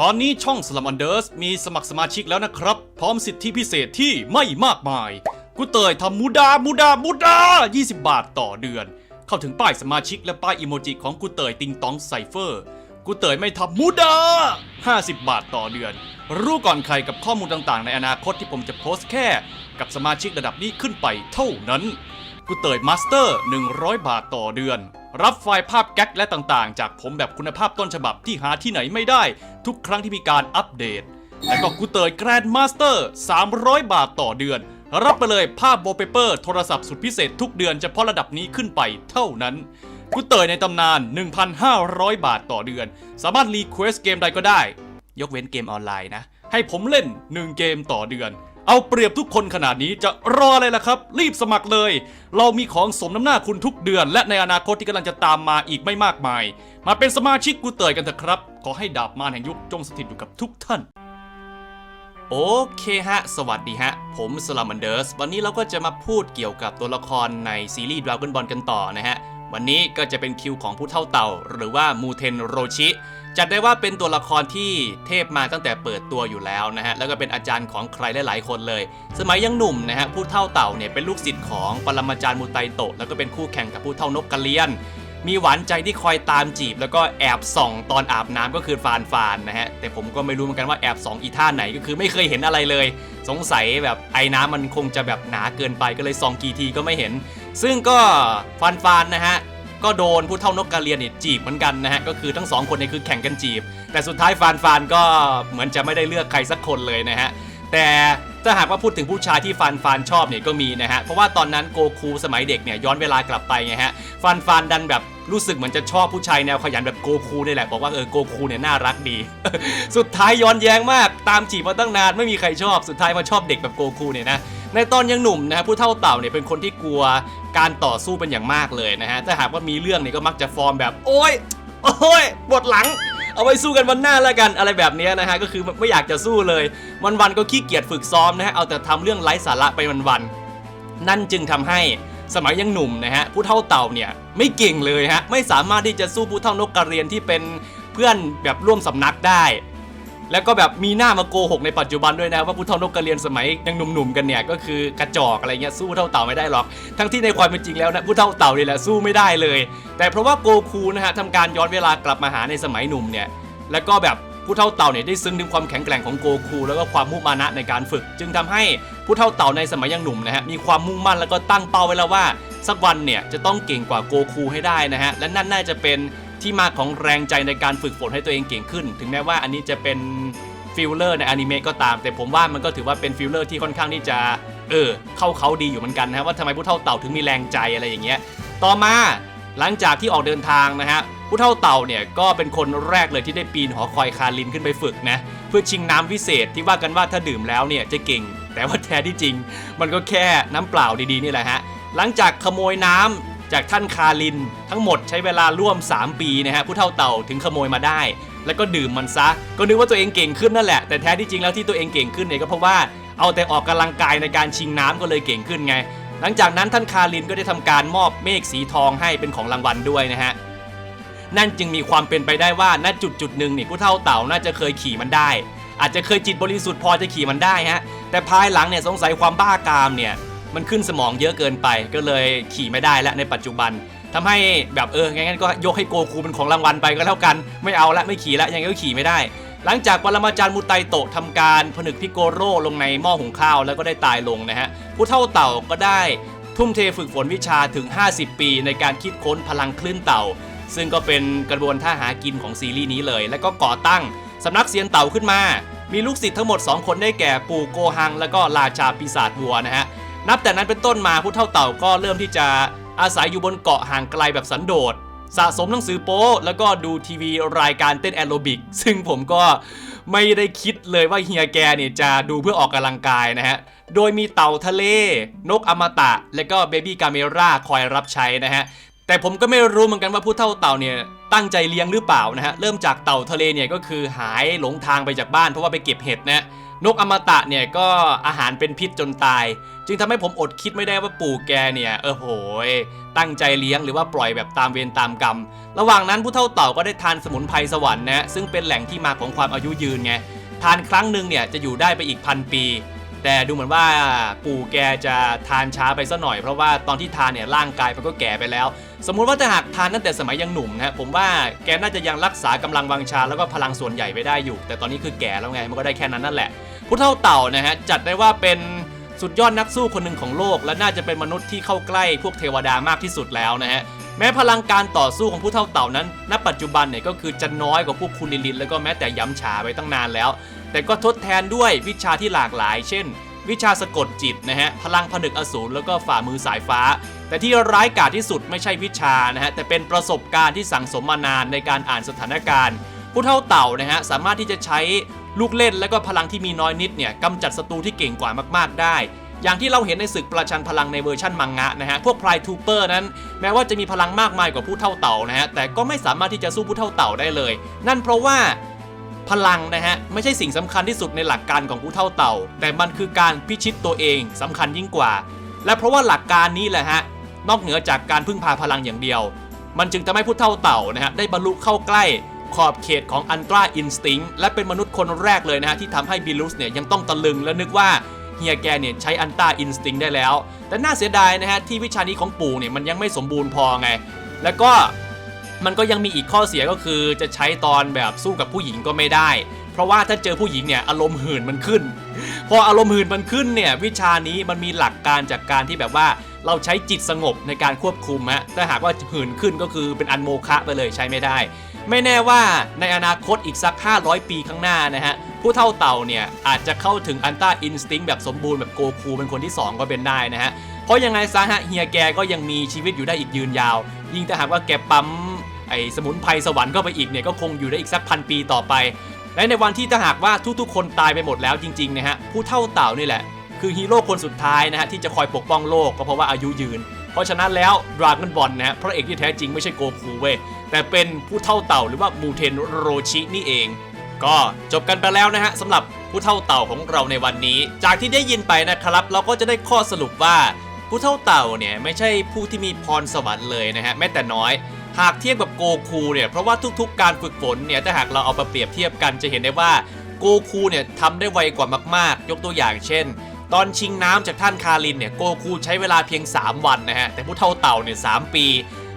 ตอนนี้ช่องสลัมอันเดอร์สมีสมัครสมาชิกแล้วนะครับ พร้อมสิทธิพิเศษที่ไม่มากมาย กูเตยทำมูดา มูดา มูดา 20 บาทต่อเดือน เข้าถึงป้ายสมาชิกและป้ายอิโมจิของกูเตยติงตองไซเฟอร์ กูเตยไม่ทำมูดา 50 บาทต่อเดือน รู้ก่อนใครกับข้อมูลต่างๆ ในอนาคตที่ผมจะโพสต์แค่ กับสมาชิกระดับนี้ขึ้นไปเท่านั้น กูเตยมาสเตอร์ 100 บาทต่อเดือน รับไฟล์ภาพแก๊กและต่างๆ จากผมแบบคุณภาพต้นฉบับที่หาที่ไหนไม่ได้ ทุกครั้งที่มีการอัปเดต และก็กูเตยแกรนด์มาสเตอร์300 บาทต่อเดือน รับไปเลยภาพโบเปเปอร์โทรศัพท์สุดพิเศษทุกเดือนเฉพาะระดับนี้ขึ้นไปเท่านั้นกูเตยในตำนาน 1,500 บาทต่อเดือน สามารถรีเควสเกมใดก็ได้ ยกเว้นเกมออนไลน์นะ ให้ผมเล่น 1 เกมต่อเดือน เอาเปรียบทุกคนขนาดนี้จะรออะไรล่ะครับ รีบสมัครเลย เรามีของสมน้ำหน้าคุณทุกเดือน และในอนาคตที่กำลังจะตามมาอีกไม่มากมาย มาเป็นสมาชิกกูเตยกันเถอะครับ ขอให้ดาบมารแห่งยุคจงสถิตอยู่กับทุกท่าน โอเคฮะ สวัสดีฮะ ผมสลัมมันเดอร์ส วันนี้เราก็จะมาพูดเกี่ยวกับตัวละครในซีรีส์ Dragon Ball กันต่อนะฮะ วันนี้ก็จะเป็นคิวของผู้เท่าเต่า หรือว่ามูเทนโรชิ จัดได้ว่าเป็นตัวละครที่เทพมาตั้งแต่เปิดตัวอยู่แล้วนะฮะ แล้วก็เป็นอาจารย์ของใครหลายๆคนเลย สมัยยังหนุ่มนะฮะผู้เท่าเต่าเนี่ยเป็นลูกศิษย์ของปรมาจารย์มูไตโตะแล้วก็เป็นคู่แข่งกับผู้เท่านกกระเลียน มีหวานใจที่คอยตามจีบ แล้วก็แอบส่องตอนอาบน้ำก็คือฟานฟานนะฮะ แต่ผมก็ไม่รู้เหมือนกันว่าแอบส่องอีท่าไหนก็คือไม่เคยเห็นอะไรเลย สงสัยแบบไอ้น้ำมันคงจะแบบหนาเกินไปก็เลยส่องกี่ทีก็ไม่เห็น ซึ่งก็ฟานฟานนะฮะ ก็โดนผู้เท่านกกระเรียนเนี่ยจีบเหมือนกันนะฮะก็คือทั้งสองคนเนี่ยคือแข่งกันจีบ แต่สุดท้ายฟานฟานก็เหมือนจะไม่ได้เลือกใครสักคนเลยนะฮะแต่ถ้าหากว่าพูดถึงผู้ชายที่ฟันฟานชอบเนี่ยก็มีนะฮะ เพราะว่าตอนนั้นโกคูสมัยเด็กเนี่ยย้อนเวลากลับไปไงฮะฟันฟานดันแบบรู้สึกเหมือนจะชอบผู้ชายแนวขยันแบบโกคูนี่แหละบอกว่าเออโกคูเนี่ยน่ารักดี สุดท้ายย้อนแย้งมากตามจีบมาตั้งนานไม่มีใครชอบสุดท้ายมาชอบเด็กแบบโกคูเนี่ยนะ ในตอนยังหนุ่มนะฮะผู้เท่าเต่าเนี่ยเป็นคนที่กลัวการต่อสู้เป็นอย่างมากเลยนะฮะถ้าหากว่ามีเรื่องเนี่ยก็มักจะฟอร์มแบบ โอ๊ยโอ๊ยปวดหลังเอาไว้สู้กันวันหน้าแล้วกันอะไรแบบนี้นะฮะก็คือไม่อยากจะสู้เลย วันๆก็ขี้เกียจฝึกซ้อมนะฮะเอาแต่ทำเรื่องไร้สาระไปวันๆนั่นจึงทำให้สมัยยังหนุ่มนะฮะผู้เท่าเต่าเนี่ยไม่เก่งเลยฮะไม่สามารถที่จะสู้ผู้เท่านกกระเรียนที่เป็นเพื่อนแบบร่วมสำนักได้ แล้วก็แบบมีหน้ามาโกหกในปัจจุบันด้วยนะว่าผู้เฒ่านกกระเรียนสมัยยังหนุ่มๆกันเนี่ยก็คือกระจอกอะไรเงี้ยสู้เท่าเต่าไม่ได้หรอก ทั้งที่ในความเป็นจริงแล้วนะผู้เท่าเต่านี่แหละสู้ไม่ได้เลย แต่เพราะว่าโกคูนะฮะทำการย้อนเวลากลับมาหาในสมัยหนุ่มเนี่ยแล้วก็แบบผู้เท่าเต่าเนี่ยได้ซึ้งถึงความแข็งแกร่งของโกคู แล้วก็ความมุ่งมานะในการฝึก จึงทำให้ผู้เท่าเต่าในสมัยยังหนุ่มนะฮะมีความมุ่งมั่นแล้วก็ตั้งเป้าไว้แล้วว่า สักวันเนี่ยจะต้องเก่งกว่าโกคูให้ได้นะฮะและนั่นน่าจะเป็น ที่มาของแรงใจในการฝึกฝนให้ตัวเองเก่งขึ้น ถึงแม้ว่าอันนี้จะเป็นฟิลเลอร์ในอนิเมะก็ตาม แต่ผมว่ามันก็ถือว่าเป็นฟิลเลอร์ที่ค่อนข้างที่จะเออเข้าเขาดีอยู่เหมือนกันนะว่าทำไมผู้เท่าเต่าถึงมีแรงใจอะไรอย่างเงี้ยต่อมาหลังจากที่ออกเดินทางนะฮะผู้เท่าเต่าเนี่ยก็เป็นคนแรกเลยที่ได้ปีนหอคอยคาลินขึ้นไปฝึกนะเพื่อชิงน้ำวิเศษที่ว่ากันว่าถ้าดื่มแล้วเนี่ยจะเก่ง แต่ว่าแท้ที่จริง มันก็แค่น้ำเปล่าดีๆนี่แหละฮะหลังจากขโมยน้ำ จากท่านคาลิน ทั้งหมดใช้เวลาร่วม 3 ปีนะฮะผู้เท่าเต่าถึงขโมยมาได้ แล้วก็ดื่มมันซะ ก็นึกว่าตัวเองเก่งขึ้นนั่นแหละ แต่แท้ที่จริงแล้วที่ตัวเองเก่งขึ้นเนี่ยก็เพราะว่าเอาแต่ออกกำลังกายในการชิงน้ำก็เลยเก่งขึ้นไง หลังจากนั้นท่านคารินก็ได้ทำการมอบเมฆสีทองให้เป็นของรางวัลด้วยนะฮะนั่นจึงมีความเป็นไปได้ว่าณจุดจุดหนึ่งนี่ผู้เท่าเต่าน่าจะเคยขี่มันได้ อาจจะเคยจิตบริสุทธิ์พอจะขี่มันได้ฮะแต่ภายหลังเนี่ยสงสัยความบ้ากามเนี่ย มันขึ้นสมองเยอะเกินไปก็เลยขี่ไม่ได้แล้วในปัจจุบันทำให้แบบเอองั้นก็ยกให้โกคูเป็นของรางวัลไปก็แล้วกัน ไม่เอาละไม่ขี่ละยังไงก็ขี่ไม่ได้ หลังจากปรมาจารย์มูไตโตะทำการผนึกพิโกโร่ลงในหม้อหุงข้าวแล้วก็ได้ตายลงนะฮะผู้เท่าเต่าก็ได้ทุ่มเทฝึกฝนวิชาถึง 50 ปี ในการคิดค้นพลังคลื่นเต่า ซึ่งก็เป็นกระบวนท่าหากินของซีรีส์นี้เลย แล้วก็ก่อตั้งสำนักเซียนเต่าขึ้นมา มีลูกศิษย์ทั้งหมด 2 คนได้แก่ปู่โกหัง แล้วก็ราชาปีศาจวัวนะฮะ นับแต่นั้นเป็นต้นมาผู้เท่าเต่าก็เริ่มที่จะอาศัยอยู่บนเกาะห่างไกลแบบสันโดษ สะสมหนังสือโป๊แล้วก็ดูทีวีรายการเต้นแอโรบิก ซึ่งผมก็ไม่ได้คิดเลยว่าเฮียแกเนี่ยจะดูเพื่อออกกำลังกายนะฮะ โดยมีเต่าทะเล นกอมตะ และก็เบบี้กาเมราคอยรับใช้นะฮะ แต่ผมก็ไม่รู้เหมือนกันว่าผู้เท่าเต่าเนี่ย ตั้งใจเลี้ยงหรือเปล่านะฮะเริ่มจากเต่าทะเลเนี่ยก็คือหายหลงทางไปจากบ้านเพราะว่าไปเก็บเห็ดนะนกอมตะเนี่ยก็อาหารเป็นพิษจนตาย จึงทำให้ผมอดคิดไม่ได้ว่าปู่แกเนี่ยเออโหยตั้งใจเลี้ยงหรือว่าปล่อยแบบตามเวรตามกรรม ระหว่างนั้นผู้เฒ่าเต่าก็ได้ทานสมุนไพรสวรรค์นะซึ่งเป็นแหล่งที่มาของความอายุยืนไงทานครั้งหนึ่งเนี่ยจะอยู่ได้ไปอีกพันปี แต่ดูเหมือนว่าปู่แกจะทานช้าไปซะหน่อยเพราะว่าตอนที่ทานเนี่ยร่างกายมันก็แก่ไปแล้ว สมมุติว่าถ้าหากทานตั้งแต่สมัยยังหนุ่มนะผมว่าแกน่าจะยังรักษากำลังวังชาแล้วก็พลังส่วนใหญ่ไว้ได้อยู่ แต่ตอนนี้คือแก่แล้วไงมันก็ได้แค่นั้นนั่นแหละผู้เฒ่าเต่านะฮะจัดได้ว่าเป็นสุดยอดนักสู้คนหนึ่งของโลก และน่าจะเป็นมนุษย์ที่เข้าใกล้พวกเทวดามากที่สุดแล้วนะฮะแม้พลังการต่อสู้ของผู้เฒ่าเต่านั้น ณ ปัจจุบันเนี่ยก็คือจะน้อยกว่าพวกคุณลิลินแล้วก็แม้แต่ย้ำฉาไปตั้งนานแล้ว แต่ก็ทดแทนด้วยวิชาที่หลากหลาย เช่น วิชาสะกดจิตนะฮะพลังผนึกอสูรแล้วก็ฝ่ามือสายฟ้า แต่ที่ร้ายกาจที่สุดไม่ใช่วิชานะฮะแต่เป็นประสบการณ์ที่สั่งสมมานานในการอ่านสถานการณ์ผู้เท่าเต่านะฮะสามารถที่จะใช้ลูกเล่นและก็พลังที่มีน้อยนิดเนี่ยกำจัดศัตรูที่เก่งกว่ามาก ๆ ได้ อย่างที่เราเห็นในศึกประชันพลังในเวอร์ชันมังงะนะฮะพวกพรายทูเปอร์นั้น แม้ว่าจะมีพลังมากมายกว่าผู้เท่าเต่านะฮะแต่ก็ไม่สามารถที่จะสู้ผู้เท่าเต่าได้เลย นั่นเพราะว่า พลังนะฮะ ไม่ใช่สิ่งสำคัญที่สุดในหลักการของผู้เท่าเต่า แต่มันคือการพิชิตตัวเองสำคัญยิ่งกว่า และเพราะว่าหลักการนี้แหละฮะ นอกเหนือจากการพึ่งพาพลังอย่างเดียว มันจึงทำให้ผู้เท่าเต่านะฮะได้บรรลุเข้าใกล้ขอบเขตของอันตราอินสติ้งและเป็นมนุษย์คนแรกเลยนะฮะที่ทำให้บิลุสเนี่ยยังต้องตะลึงและนึกว่าเฮียแกเนี่ยใช้อันตราอินสติ้งได้แล้ว แต่น่าเสียดายนะฮะที่วิชานี้ของปู่เนี่ยมันยังไม่สมบูรณ์พอไง แล้วก็ มันก็ยังมีอีกข้อเสียก็คือจะใช้ตอนแบบสู้กับผู้หญิงก็ไม่ได้ เพราะว่าถ้าเจอผู้หญิงเนี่ยอารมณ์หื่นมันขึ้น พออารมณ์หื่นมันขึ้นเนี่ยวิชานี้มันมีหลักการจากการที่แบบว่าเราใช้จิตสงบในการควบคุมฮะถ้าหากว่าหื่นขึ้นก็คือเป็นอันโมฆะไปเลยใช้ไม่ได้ ไม่แน่ว่าในอนาคตอีกสัก 500 ปีข้างหน้านะฮะผู้เท่าเต่าเนี่ยอาจจะเข้าถึงอันต้าอินสติ้งแบบสมบูรณ์แบบโกคูเป็นคนที่สองก็เป็นได้นะฮะเพราะยังไงซะฮะเฮียแกก็ยังมีชีวิตอยู่ได้อีกยืนยาว ยิ่งถ้าหากว่าแกปั๊ม ไอ้สมุนไพรสวรรค์เข้าไปอีกเนี่ยก็คงอยู่ได้อีกสักพันปีต่อไป และในวันที่ถ้าหากว่าทุกๆ คนตายไปหมดแล้วจริงๆนะฮะผู้เท่าเต่านี่แหละ คือฮีโร่คนสุดท้ายนะฮะที่จะคอยปกป้องโลกก็เพราะว่าอายุยืน เพราะฉะนั้นแล้วดราก้อนบอลนะฮะพระเอกที่แท้จริงไม่ใช่โกคูเว้ยแต่เป็นผู้เท่าเต่าหรือว่ามูเทนโรชินี่เอง ก็จบกันไปแล้วนะฮะสำหรับผู้เท่าเต่าของเราในวันนี้ จากที่ได้ยินไปนะครับ เราก็จะได้ข้อสรุปว่า ผู้เท่าเต่าเนี่ยไม่ใช่ผู้ที่มีพรสวรรค์เลยนะฮะแม้แต่น้อย หากเทียบกับโกคูเนี่ยเพราะว่าทุกๆ การฝึกฝนเนี่ยถ้าหากเราเอามาเปรียบเทียบกันจะเห็นได้ว่าโกคูเนี่ยทำได้ไวกว่ามากๆ ยกตัวอย่างเช่น ตอนชิงน้ำจากท่านคารินเนี่ยโกคูใช้เวลาเพียง 3 วันนะฮะแต่ผู้เท่าเต่าเนี่ยสปี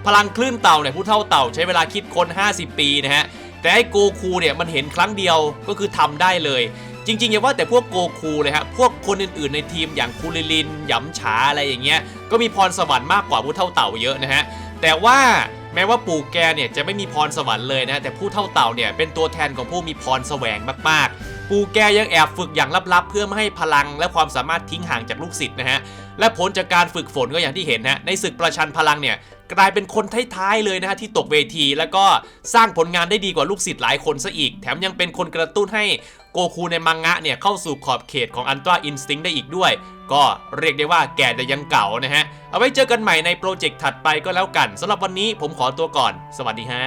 พลังคลื่นเต่าเนี่ยผู้เท่าเต่าใช้เวลาคิดค้น 50 ปีนะฮะแต่ไอ้โกคูเนี่ยมันเห็นครั้งเดียวก็คือทำได้เลย จริงๆอย่าว่าแต่พวกโกคูเลยฮะพวกคนอื่นๆในทีมอย่างคูลิลินหยำฉาอะไรอย่างเงี้ยก็มีพรสวรรค์มากกว่าผู้เท่าเต่าเยอะนะฮะแต่ว่าแม้ว่าปู่แกเนี่ยจะไม่มีพรสวรรค์เลยนะแต่ผู้เท่าเต่าเนี่ยเป็นตัวแทนของผู้มีพรแสวงมากๆ ปู่แกยังแอบฝึกอย่างลับๆ เพื่อไม่ให้พลังและความสามารถทิ้งห่างจากลูกศิษย์นะฮะและผลจากการฝึกฝนก็อย่างที่เห็นฮะในศึกประชันพลังเนี่ยกลายเป็นคนท้ายๆเลยนะฮะที่ตกเวที แล้วก็สร้างผลงานได้ดีกว่าลูกศิษย์หลายคนซะอีก แถมยังเป็นคนกระตุ้นให้ โกคูในมังงะเนี่ยเข้าสู่ขอบเขตของอันตราอินสติ้งได้อีกด้วย ก็เรียกได้ว่าแก่แต่ยังเก่านะฮะ เอาไว้เจอกันใหม่ในโปรเจกต์ถัดไปก็แล้วกันสำหรับวันนี้ผมขอตัวก่อน สวัสดีฮะ